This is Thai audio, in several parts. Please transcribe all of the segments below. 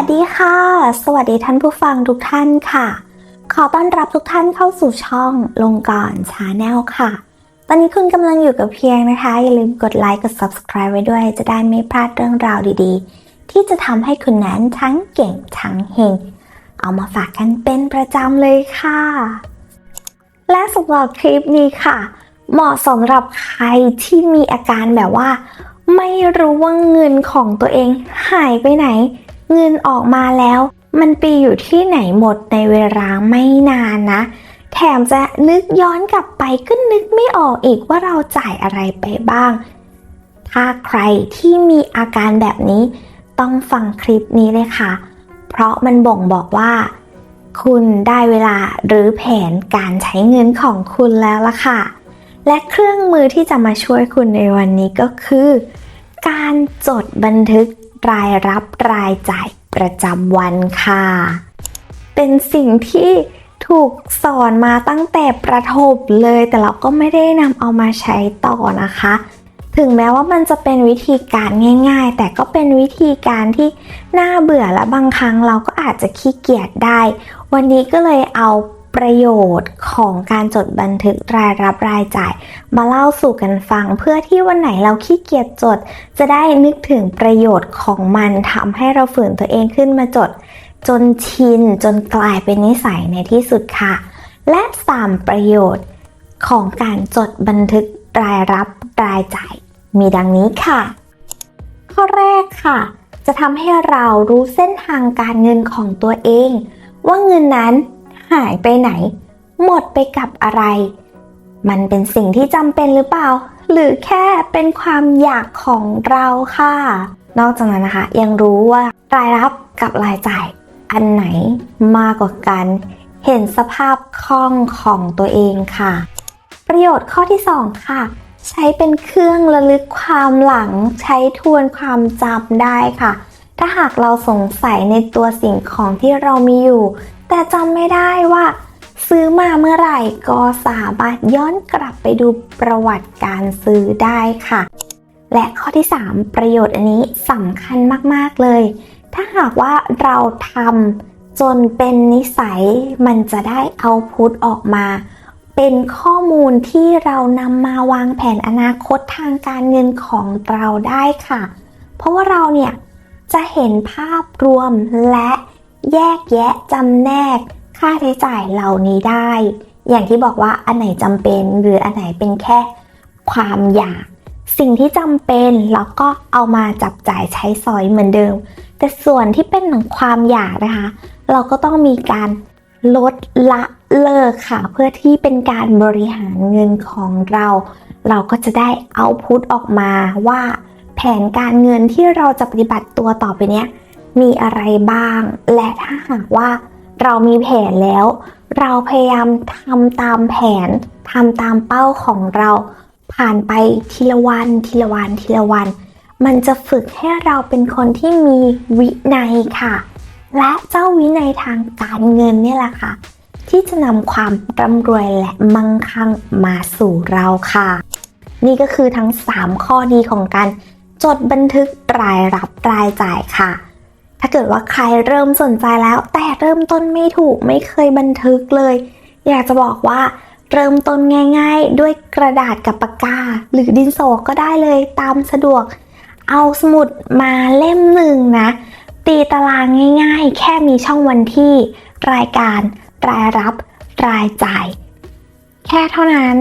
วัสดีค่ะ สวัสดีท่านผู้ฟังทุกท่านค่ะ ขอต้อนรับทุกท่านเข้าสู่ช่องลงก่อนชาแนลค่ะ ตอนนี้คุณกำลังอยู่กับเพียงนะคะ อย่าลืมกดไลค์กด subscribe ไว้ด้วย จะได้ไม่พลาดเรื่องราวดีๆ ที่จะทำให้คุณนั้นทั้งเก่งทั้งเฮงเอามาฝากกันเป็นประจำเลยค่ะ และสำหรับคลิปนี้ค่ะ เหมาะสำหรับใครที่มีอาการแบบว่า ไม่รู้ว่าเงินของตัวเองหายไปไหน เงินออกมาแล้ว มันไปอยู่ที่ไหนหมดในเวลาไม่นานนะ แถมจะนึกย้อนกลับไปก็นึกไม่ออกอีกว่าเราจ่ายอะไรไปบ้าง ถ้าใครที่มีอาการแบบนี้ ต้องฟังคลิปนี้เลยค่ะ เพราะมันบ่งบอกว่า คุณได้เวลาหรือแผนการใช้เงินของคุณแล้วล่ะค่ะ และเครื่องมือที่จะมาช่วยคุณในวันนี้ก็คือ การจดบันทึก รายรับรายจ่ายประจำวันค่ะ เป็นสิ่งที่ถูกสอนมาตั้งแต่ประถมเลย แต่เราก็ไม่ได้นำเอามาใช้ต่อนะคะ ถึงแม้ว่ามันจะเป็นวิธีการง่าย ๆ แต่ก็เป็นวิธีการที่น่าเบื่อและบางครั้งเราก็อาจจะขี้เกียจได้ วันนี้ก็เลยเอา ประโยชน์ของการจดบันทึกรายรับรายจ่าย มาเล่าสู่กันฟัง เพื่อที่วันไหนเราขี้เกียจจด จะได้นึกถึงประโยชน์ของมันทำให้เราฝืนตัวเองขึ้นมาจด จนชินจนกลายเป็นนิสัยในที่สุดค่ะ และ3ประโยชน์ของการจดบันทึกรายรับรายจ่าย มีดังนี้ค่ะ ข้อแรกค่ะ จะทำให้เรารู้เส้นทางการเงินของตัวเอง ว่าเงินนั้น หายไปไหน หมดไปกับอะไร มันเป็นสิ่งที่จำเป็นหรือเปล่า หรือแค่เป็นความอยากของเราค่ะ นอกจากนั้นนะคะ ยังรู้ว่ารายรับกับรายจ่าย อันไหนมากกว่ากัน เห็นสภาพคล่องของตัวเองค่ะ ประโยชน์ข้อที่ 2 ค่ะใช้เป็นเครื่องระลึกความหลังใช้ทวนความจำได้ค่ะ ถ้าหากเราสงสัยในตัวสิ่งของที่เรามีอยู่ แต่จำไม่ได้ว่า ซื้อมาเมื่อไหร่ก็สามารถย้อนกลับไปดูประวัติการซื้อได้ค่ะ และข้อที่ 3 ประโยชน์อันนี้สำคัญมากๆเลย ถ้าหากว่าเราทำจนเป็นนิสัยมันจะได้เอาพุทออกมา เป็นข้อมูลที่เรานำมาวางแผนอนาคตทางการเงินของเราได้ค่ะ เพราะว่าเราเนี่ยจะเห็นภาพรวมและ แยกแยะจำแนกค่าใช้จ่ายเหล่านี้ได้ อย่างที่บอกว่าอันไหนจำเป็นหรืออันไหนเป็นแค่ความอยาก สิ่งที่จำเป็นเราก็เอามาจับจ่ายใช้สอยเหมือนเดิม แต่ส่วนที่เป็นของความอยากนะคะ เราก็ต้องมีการลดละเลิกค่ะ เพื่อที่เป็นการบริหารเงินของเรา เราก็จะได้เอาพุทออกมาว่า แผนการเงินที่เราจะปฏิบัติตัวต่อไปเนี้ย มีอะไรบ้าง และถ้าหากว่าเรามีแผนแล้ว เราพยายามทำตามแผนทำตามเป้าของเรา ผ่านไปทีละวันทีละวันทีละวัน มันจะฝึกให้เราเป็นคนที่มีวินัยค่ะ และเจ้าวินัยทางการเงินเนี่ยแหละค่ะ ที่จะนำความร่ำรวยและมั่งคั่งมาสู่เราค่ะ นี่ก็คือทั้ง 3 ข้อดีของการจดบันทึกรายรับรายจ่ายค่ะ ถ้าเกิดว่าใครเริ่มสนใจแล้ว แต่เริ่มต้นไม่ถูกไม่เคยบันทึกเลย อยากจะบอกว่าเริ่มต้นง่าย ๆ ด้วยกระดาษกับปากกา หรือดินสอก็ได้เลยตามสะดวก เอาสมุดมาเล่มหนึ่งนะ ตีตารางง่าย ๆ แค่มีช่องวันที่ รายการ รายรับ รายจ่าย แค่เท่านั้น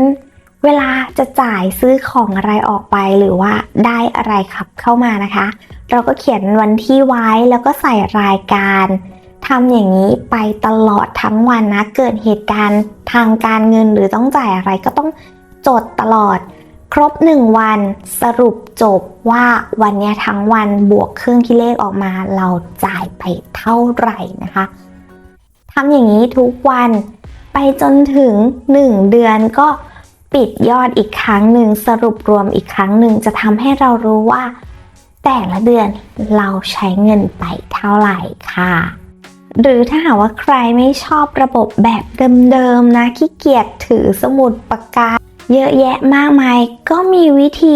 เวลาจะจ่ายซื้อของอะไรออกไปหรือว่าได้อะไรขับเข้ามานะคะ เราก็เขียนวันที่ไว้แล้วก็ใส่รายการทำอย่างนี้ไปตลอดทั้งวันนะ เกิดเหตุการณ์ทางการเงินหรือต้องจ่ายอะไรก็ต้องจดตลอด ครบ 1 วันสรุปจบว่าวันนี้ทั้งวันบวกเครื่องคิดเลขออกมา เราจ่ายไปเท่าไหร่นะคะทำอย่างนี้ทุกวันไปจนถึง 1 เดือนก็ ปิดยอดอีกครั้งหนึ่งสรุปรวมอีกครั้งหนึ่งจะทำให้เรารู้ว่า แต่ละเดือนเราใช้เงินไปเท่าไหร่ค่ะ หรือถ้าหากว่าใครไม่ชอบระบบแบบเดิมๆนะขี้เกียจถือสมุดปากกา เยอะแยะมากมาย ก็มีวิธี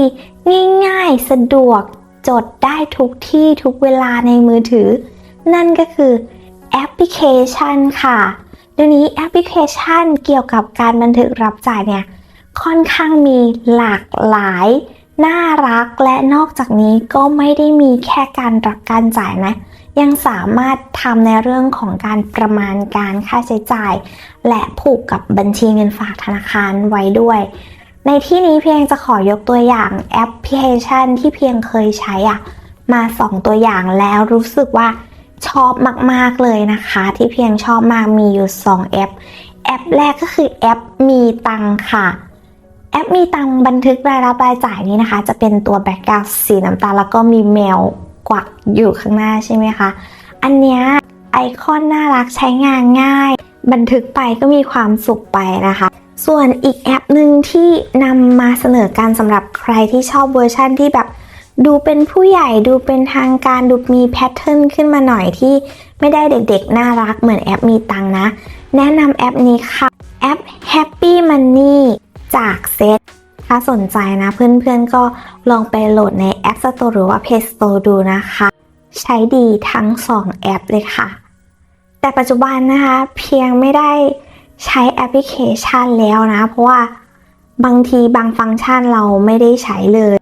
ง่ายๆ สะดวกจดได้ทุกที่ทุกเวลาในมือถือ นั่นก็คือแอปพลิเคชันค่ะเดี๋ยวนี้แอปพลิเคชันเกี่ยวกับการบันทึกรับจ่ายเนี่ย ค่อนข้างมีหลากหลาย น่ารักและนอกจากนี้ก็ไม่ได้มีแค่การรับการจ่ายนะ ยังสามารถทำในเรื่องของการประมาณการค่าใช้จ่าย และผูกกับบัญชีเงินฝากธนาคารไว้ด้วย ในที่นี้เพียงจะขอยกตัวอย่างแอปพลิเคชันที่เพียงเคยใช้อะมา2ตัวอย่างแล้วรู้สึกว่าชอบมาก ๆ เลยนะคะ ที่เพียงชอบมากมีอยู่ 2 แอป แอปแรกก็คือแอปมีตังค่ะ แอปมีตังบันทึกรายรับรายจ่ายนี้นะคะ จะเป็นตัวแบ็กกราวด์สีน้ำตาลแล้วก็มีแมวกวักอยู่ข้างหน้าใช่ไหมคะ อันเนี้ยไอคอนน่ารักใช้งานง่าย บันทึกไปก็มีความสุขไปนะคะ ส่วนอีกแอปหนึ่งที่นำมาเสนอการสำหรับใครที่ชอบเวอร์ชั่นที่แบบดูเป็นผู้ใหญ่ดูเป็นทางการดูมีแพทเทิร์นขึ้นมาหน่อยที่ไม่ได้เด็กๆ น่ารักเหมือนแอปมีตังนะ แนะนำแอปนี้ค่ะ แอป Happy Money จากเซตถ้าสนใจนะเพื่อนๆก็ลองไปโหลดใน App Store หรือว่า Play Store ดูนะคะ ใช้ดีทั้ง 2 แอปเลยค่ะ แต่ปัจจุบันนะคะ เพียงไม่ได้ใช้แอปพลิเคชันแล้วนะ เพราะว่าบางทีบางฟังก์ชันเราไม่ได้ใช้เลย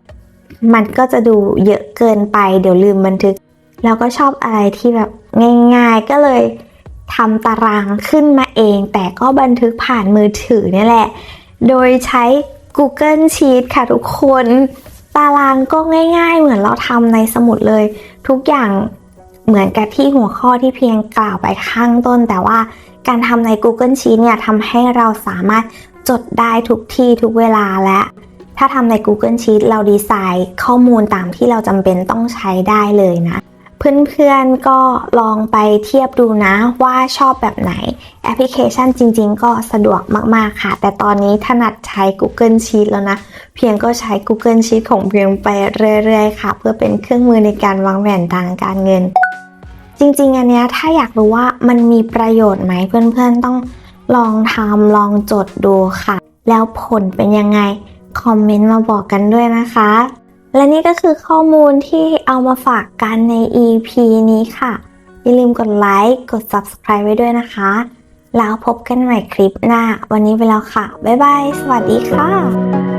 มันก็จะดูเยอะเกินไป เดี๋ยวลืมบันทึก แล้วก็ชอบอะไรที่แบบง่ายๆก็เลยทำตารางขึ้นมาเอง แต่ก็บันทึกผ่านมือถือนี่แหละ โดยใช้ Google Sheet ค่ะทุกคน ตารางก็ง่าย ๆ เหมือนเราทำในสมุดเลย ทุกอย่างเหมือนกับที่หัวข้อที่เพียงกล่าวไปข้างต้น แต่ว่าการทำใน Google Sheet เนี่ยทำให้เราสามารถจดได้ทุกที่ทุกเวลาและ ถ้าทำใน Google Sheet เราดีไซน์ข้อมูลตามที่เราจำเป็นต้องใช้ได้เลยนะ เพื่อนๆก็ลองไปเทียบดูนะว่าชอบแบบไหน แอปพลิเคชันจริง ๆ ก็สะดวกมากๆค่ะ แต่ตอนนี้ถนัดใช้ Google Sheet แล้วนะ เพียงก็ใช้ Google Sheet ของเพียงไปเรื่อยๆ ค่ะ เพื่อเป็นเครื่องมือในการวางแผนทางการเงิน จริง ๆ อันเนี้ยถ้าอยากรู้ว่ามันมีประโยชน์ไหมเพื่อนๆต้องลองทำลองจดดูค่ะ แล้วผลเป็นยังไง คอมเมนต์มาบอกกันด้วยนะคะ และนี่ก็คือข้อมูลที่เอามาฝากกันใน EP นี้ค่ะ อย่าลืมกดไลค์ กด Subscribe ไว้ด้วยนะคะ แล้วพบกันใหม่คลิปหน้า วันนี้ไปแล้วค่ะ บ๊ายบาย สวัสดีค่ะ